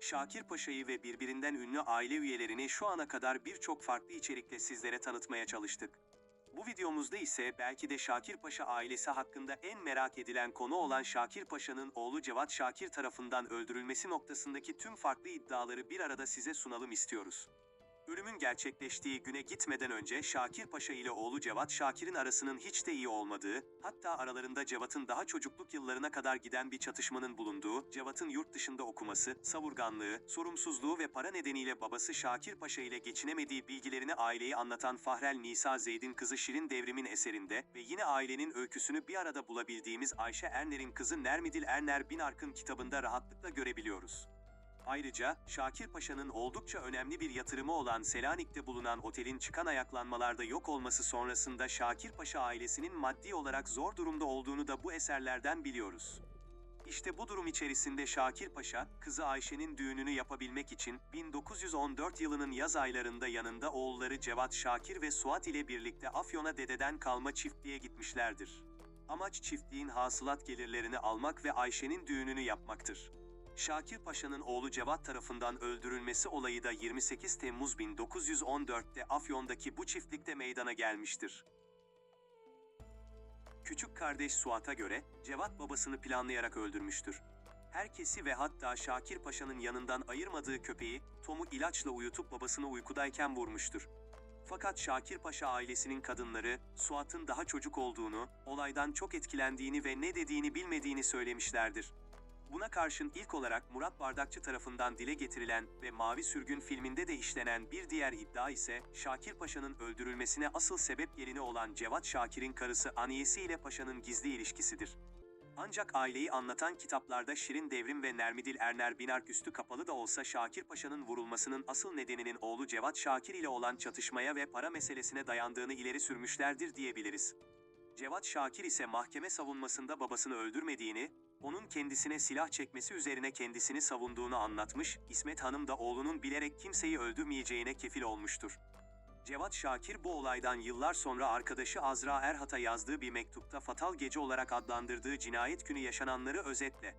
Şakir Paşa'yı ve birbirinden ünlü aile üyelerini şu ana kadar birçok farklı içerikle sizlere tanıtmaya çalıştık. Bu videomuzda ise belki de Şakir Paşa ailesi hakkında en merak edilen konu olan Şakir Paşa'nın oğlu Cevat Şakir tarafından öldürülmesi noktasındaki tüm farklı iddiaları bir arada size sunalım istiyoruz. Ölümün gerçekleştiği güne gitmeden önce Şakir Paşa ile oğlu Cevat Şakir'in arasının hiç de iyi olmadığı, hatta aralarında Cevat'ın daha çocukluk yıllarına kadar giden bir çatışmanın bulunduğu, Cevat'ın yurt dışında okuması, savurganlığı, sorumsuzluğu ve para nedeniyle babası Şakir Paşa ile geçinemediği bilgilerini aileyi anlatan Fahrel Nisa Zeyd'in kızı Şirin Devrim'in eserinde ve yine ailenin öyküsünü bir arada bulabildiğimiz Ayşe Erner'in kızı Nermidil Erner Binark'ın kitabında rahatlıkla görebiliyoruz. Ayrıca Şakir Paşa'nın oldukça önemli bir yatırımı olan Selanik'te bulunan otelin çıkan ayaklanmalarda yok olması sonrasında Şakir Paşa ailesinin maddi olarak zor durumda olduğunu da bu eserlerden biliyoruz. İşte bu durum içerisinde Şakir Paşa, kızı Ayşe'nin düğününü yapabilmek için 1914 yılının yaz aylarında yanında oğulları Cevat Şakir ve Suat ile birlikte Afyon'a dededen kalma çiftliğe gitmişlerdir. Amaç çiftliğin hasılat gelirlerini almak ve Ayşe'nin düğününü yapmaktır. Şakir Paşa'nın oğlu Cevat tarafından öldürülmesi olayı da 28 Temmuz 1914'te Afyon'daki bu çiftlikte meydana gelmiştir. Küçük kardeş Suat'a göre Cevat babasını planlayarak öldürmüştür. Herkesi ve hatta Şakir Paşa'nın yanından ayırmadığı köpeği Tom'u ilaçla uyutup babasını uykudayken vurmuştur. Fakat Şakir Paşa ailesinin kadınları Suat'ın daha çocuk olduğunu, olaydan çok etkilendiğini ve ne dediğini bilmediğini söylemişlerdir. Buna karşın ilk olarak Murat Bardakçı tarafından dile getirilen ve Mavi Sürgün filminde de işlenen bir diğer iddia ise Şakir Paşa'nın öldürülmesine asıl sebep yerine olan Cevat Şakir'in karısı Aniyesi ile Paşa'nın gizli ilişkisidir. Ancak aileyi anlatan kitaplarda Şirin Devrim ve Nermidil Erner Binark üstü kapalı da olsa Şakir Paşa'nın vurulmasının asıl nedeninin oğlu Cevat Şakir ile olan çatışmaya ve para meselesine dayandığını ileri sürmüşlerdir diyebiliriz. Cevat Şakir ise mahkeme savunmasında babasını öldürmediğini, onun kendisine silah çekmesi üzerine kendisini savunduğunu anlatmış, İsmet Hanım da oğlunun bilerek kimseyi öldürmeyeceğine kefil olmuştur. Cevat Şakir bu olaydan yıllar sonra arkadaşı Azra Erhat'a yazdığı bir mektupta fatal gece olarak adlandırdığı cinayet günü yaşananları özetle.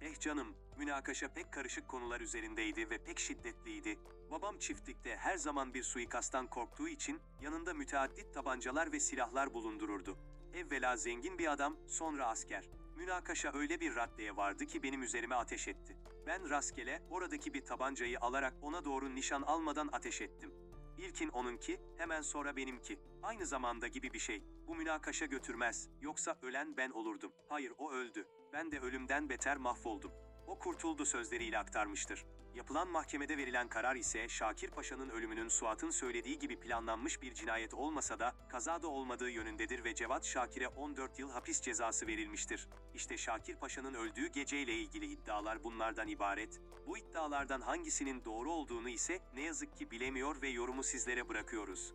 Eh canım, münakaşa pek karışık konular üzerindeydi ve pek şiddetliydi. Babam çiftlikte her zaman bir suikasttan korktuğu için yanında müteaddit tabancalar ve silahlar bulundururdu. Evvela zengin bir adam, sonra asker. Münakaşa öyle bir raddeye vardı ki benim üzerime ateş etti. Ben rastgele oradaki bir tabancayı alarak ona doğru nişan almadan ateş ettim. İlkin onunki, hemen sonra benimki. Aynı zamanda gibi bir şey. Bu münakaşa götürmez. Yoksa ölen ben olurdum. Hayır o öldü. Ben de ölümden beter mahvoldum. O kurtuldu sözleriyle aktarmıştır. Yapılan mahkemede verilen karar ise Şakir Paşa'nın ölümünün Suat'ın söylediği gibi planlanmış bir cinayet olmasa da kazada olmadığı yönündedir ve Cevat Şakir'e 14 yıl hapis cezası verilmiştir. İşte Şakir Paşa'nın öldüğü geceyle ilgili iddialar bunlardan ibaret. Bu iddialardan hangisinin doğru olduğunu ise ne yazık ki bilemiyor ve yorumu sizlere bırakıyoruz.